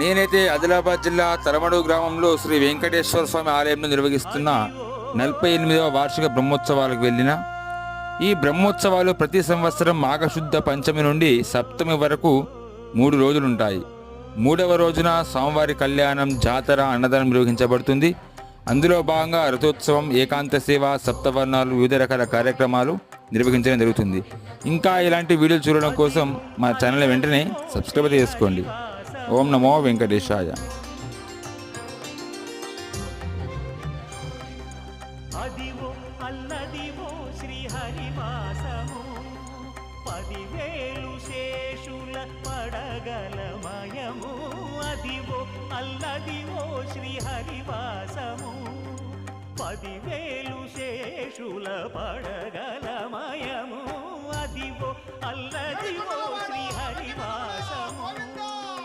నేనైతే ఆదిలాబాద్ జిల్లా తలమడు గ్రామంలో శ్రీ వెంకటేశ్వర స్వామి ఆలయంలో నిర్వహిస్తున్న నలభై ఎనిమిదవ వార్షిక బ్రహ్మోత్సవాలకు వెళ్ళిన. ఈ బ్రహ్మోత్సవాలు ప్రతి సంవత్సరం మాఘశుద్ధ పంచమి నుండి సప్తమి వరకు మూడు రోజులుంటాయి. మూడవ రోజున స్వామివారి కళ్యాణం జాతర అన్నదానం నిర్వహించబడుతుంది. అందులో భాగంగా రథోత్సవం ఏకాంత సేవ సప్తవర్ణాలు వివిధ రకాల కార్యక్రమాలు నిర్వహించడం జరుగుతుంది. ఇంకా ఇలాంటి వీడియోలు చూడడం కోసం మా ఛానల్ వెంటనే సబ్స్క్రైబ్ చేసుకోండి. ఓం నమో వెంకటేశాయ. అదివో అల్లదివో శ్రీహరివాసము పదివేలు శేషుల పడగలమయము అదివో అల్లదివో శ్రీహరివాసము పదివేలు శేషుల పడగలమయము అదివో అల్లదివో